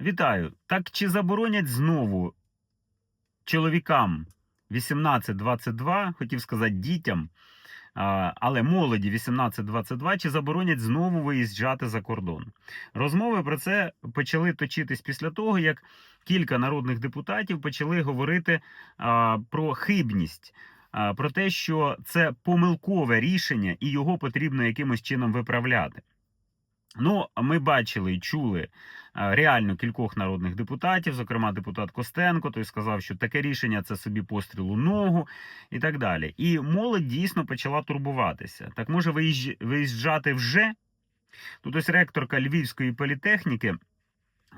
Вітаю. Так чи заборонять знову чоловікам 18-22, хотів сказати дітям, але молоді 18-22, чи заборонять знову виїжджати за кордон? Розмови про це почали точитись після того, як кілька народних депутатів почали говорити про хибність. Про те, що це помилкове рішення, і його потрібно якимось чином виправляти. Ну, ми бачили і чули реально кількох народних депутатів, зокрема депутат Костенко, той сказав, що таке рішення це собі постріл у ногу і так далі. І молодь дійсно почала турбуватися. Так може виїждж- виїжджати вже? Тут ось ректорка Львівської політехніки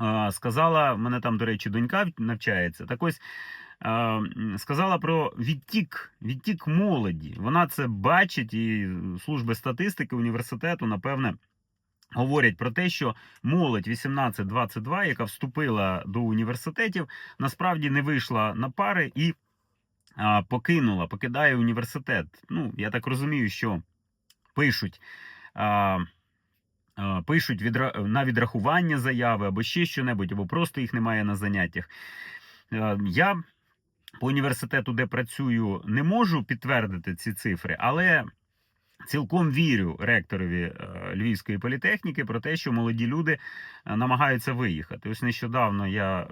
е, сказала, мене там, до речі, донька навчається. Так ось е, сказала про відтік, відтік молоді. Вона це бачить, і служби статистики університету, напевне. Говорять про те, що молодь 18-22, яка вступила до університетів, насправді не вийшла на пари і а, покинула, покидає університет. Ну, я так розумію, що пишуть. А, Пишуть відра... на відрахування заяви або ще що-небудь, або просто їх немає на заняттях. Е, Я по університету, де працюю, не можу підтвердити ці цифри, але цілком вірю ректорові е, Львівської політехніки про те, що молоді люди е, намагаються виїхати. Ось нещодавно я е,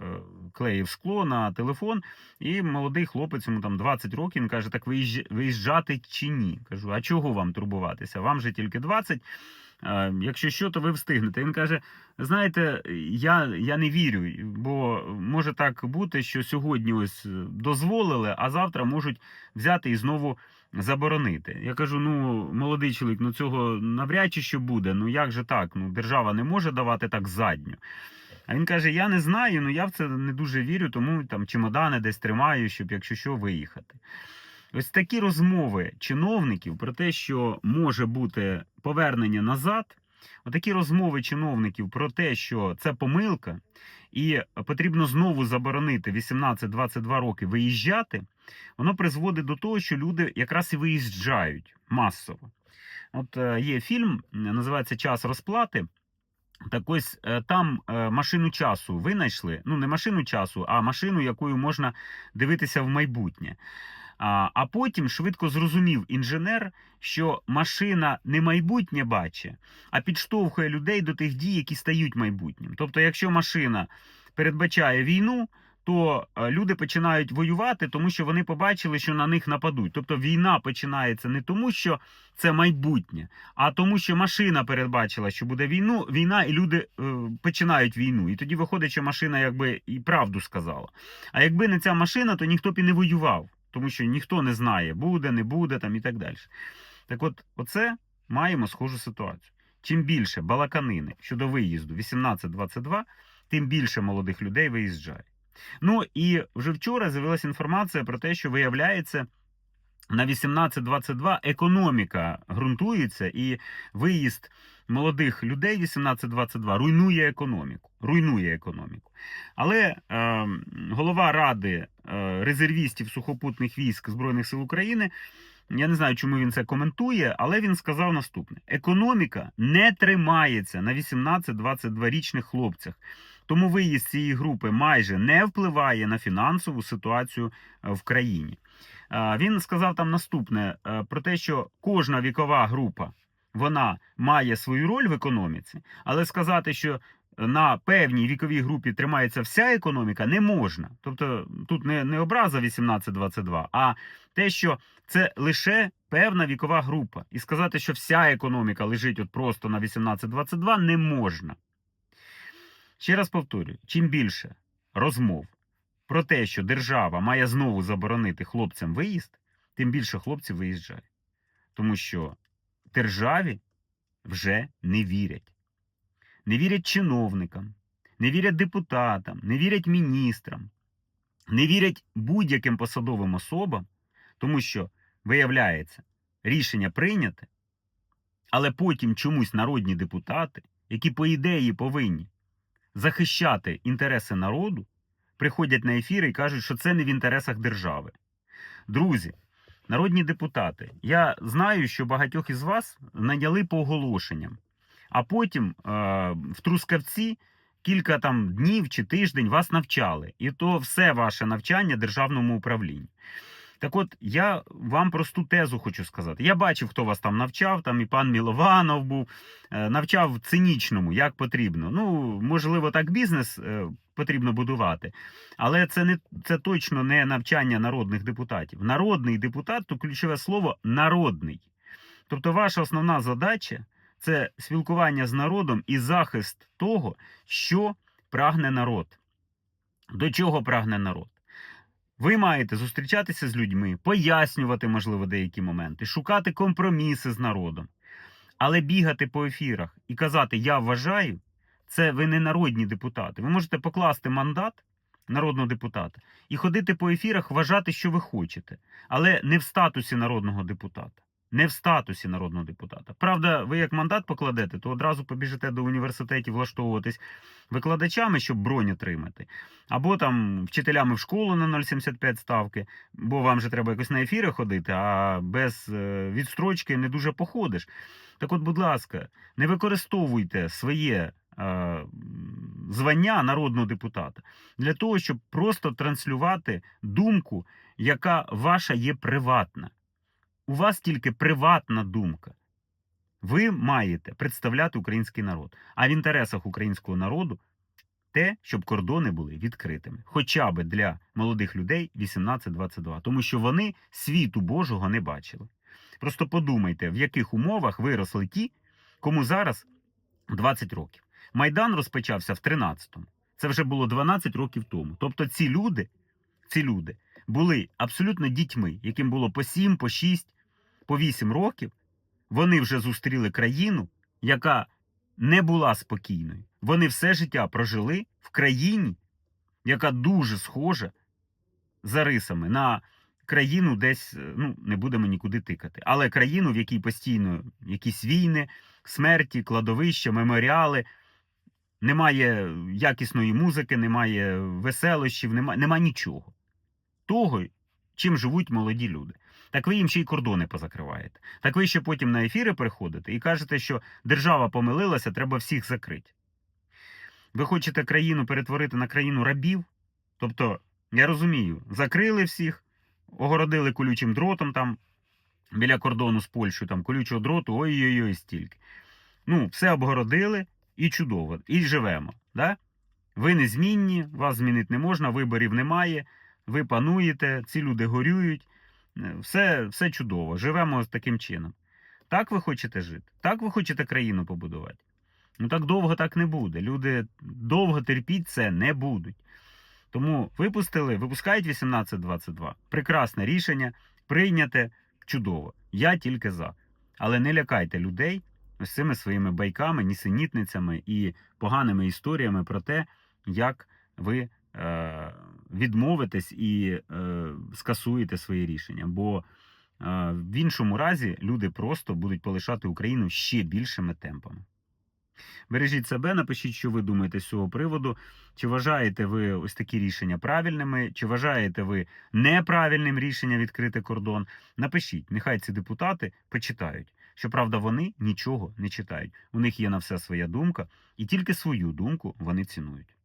клеїв скло на телефон, і молодий хлопець, йому там 20 років, він каже: Так виїжджа- виїжджати чи ні? Кажу, а чого вам турбуватися? Вам же тільки 20. Е, Якщо що, то ви встигнете. Він каже: знаєте, я, я не вірю, бо може так бути, що сьогодні ось дозволили, а завтра можуть взяти і знову заборонити. Я кажу: ну, молодий чоловік, ну цього навряд чи що буде. Ну як же так? Ну, держава не може давати так задню. А він каже: Я не знаю, ну я в це не дуже вірю, тому там чемодани десь тримаю, щоб якщо що виїхати. Ось такі розмови чиновників про те, що може бути повернення назад. Отакі розмови чиновників про те, що це помилка, і потрібно знову заборонити 18-22 роки виїжджати, воно призводить до того, що люди якраз і виїжджають масово. От е, є фільм, називається Час розплати. Так ось е, там е, машину часу винайшли. Ну, не машину часу, а машину, якою можна дивитися в майбутнє. А, потім швидко зрозумів інженер, що машина не майбутнє бачить, а підштовхує людей до тих дій, які стають майбутнім. Тобто, якщо машина передбачає війну, то е, люди починають воювати, тому що вони побачили, що на них нападуть. Тобто війна починається не тому, що це майбутнє, а тому, що машина передбачила, що буде війну, війна, і люди е, починають війну. І тоді виходить, що машина якби і правду сказала. А якби не ця машина, то ніхто б і не воював, тому що ніхто не знає, буде, не буде там і так далі. Так от, оце маємо схожу ситуацію. Чим більше балаканини щодо виїзду 18-22, тим більше молодих людей виїжджає. Ну і вже вчора з'явилася інформація про те, що виявляється. На 18-22 економіка ґрунтується, і виїзд молодих людей 18-22 руйнує економіку. Руйнує економіку. Але е, голова ради резервістів сухопутних військ Збройних сил України, я не знаю, чому він це коментує, але він сказав наступне: економіка не тримається на 18-22-річних хлопцях. Тому виїзд цієї групи майже не впливає на фінансову ситуацію е, в країні. Е, Він сказав там наступне е, про те, що кожна вікова група вона має свою роль в економіці, але сказати, що на певній віковій групі тримається вся економіка, не можна. Тобто тут не, не образа 18-22, а те, що це лише певна вікова група. І сказати, що вся економіка лежить от просто на 18-22, не можна. Ще раз повторюю: чим більше розмов про те, що держава має знову заборонити хлопцям виїзд, тим більше хлопців виїжджає. Тому що державі вже не вірять. Не вірять чиновникам, не вірять депутатам, не вірять міністрам, не вірять будь-яким посадовим особам, тому що, виявляється, рішення прийняте, але потім чомусь народні депутати, які по ідеї повинні захищати інтереси народу, приходять на ефіри і кажуть, що це не в інтересах держави. Друзі, народні депутати, я знаю, що багатьох із вас наняли по оголошенням, а потім е, в Трускавці кілька там днів чи тиждень вас навчали. І то все ваше навчання державному управлінню. Так от, я вам просту тезу хочу сказати. Я бачив, хто вас там навчав, там і пан Мілованов був, е, навчав цинічному, як потрібно. Ну, можливо, так бізнес е, потрібно будувати, але це не це точно не навчання народних депутатів. Народний депутат то ключове слово народний. Тобто, ваша основна задача це спілкування з народом і захист того, що прагне народ. До чого прагне народ? Ви маєте зустрічатися з людьми, пояснювати, можливо, деякі моменти, шукати компроміси з народом. Але бігати по ефірах і казати Я вважаю, це ви не народні депутати. Ви можете покласти мандат народного депутата і ходити по ефірах, вважати, що ви хочете, але не в статусі народного депутата. Не в статусі народного депутата. Правда, ви як мандат покладете, то одразу побіжите до університетів влаштовуватись викладачами, щоб бронь отримати, або там вчителями в школу на 0,75 ставки, бо вам же треба якось на ефіри ходити, а без е, відстрочки не дуже походиш. Так от, будь ласка, не використовуйте своє е, звання народного депутата для того, щоб просто транслювати думку, яка ваша є приватна. У вас тільки приватна думка. Ви маєте представляти український народ. А в інтересах українського народу те, щоб кордони були відкритими, хоча б для молодих людей 18-22, тому що вони світу Божого не бачили. Просто подумайте, в яких умовах виросли ті, кому зараз 20 років. Майдан розпочався в 13-му. Це вже було 12 років тому. Тобто ці люди, ці люди були абсолютно дітьми, яким було по 7, по 6, по 8 років. Вони вже зустріли країну, яка не була спокійною. Вони все життя прожили в країні, яка дуже схожа за рисами на країну десь, е, ну, не будемо нікуди тикати, але країну, в якій постійно якісь війни, смерті, кладовища, меморіали. Немає якісної музики, немає веселощів, немає, немає нічого. Того, чим живуть молоді люди. Так ви їм ще й кордони позакриваєте. Так ви ще потім на ефіри приходите і кажете, що держава помилилася, треба всіх закрити. Ви хочете країну перетворити на країну рабів? Тобто, я розумію, закрили всіх, огородили колючим дротом там біля кордону з Польщею, там колючого дроту, ой-ой-ой, стільки. Ну, все обгородили і чудово, і живемо. Да? Ви незмінні, вас змінити не можна, виборів немає, ви пануєте, ці люди горюють. Е, Все, все чудово, живемо таким чином. Так ви хочете жити? Так ви хочете країну побудувати? Ну так довго так не буде. Люди довго терпіть це не будуть. Тому випустили, випускають 1822. Прекрасне рішення, прийняте чудово. Я тільки за. Але не лякайте людей ось цими своїми байками, нісенітницями і поганими історіями про те, як ви е, відмовитесь і е, скасуєте свої рішення. Бо е, в іншому разі люди просто будуть полишати Україну ще більшими темпами. Бережіть себе, напишіть, що ви думаєте з цього приводу. Чи вважаєте ви ось такі рішення правильними, чи вважаєте ви неправильним рішення відкрити кордон? Напишіть, нехай ці депутати почитають. Щоправда, вони нічого не читають. У них є на все своя думка, і тільки свою думку вони цінують.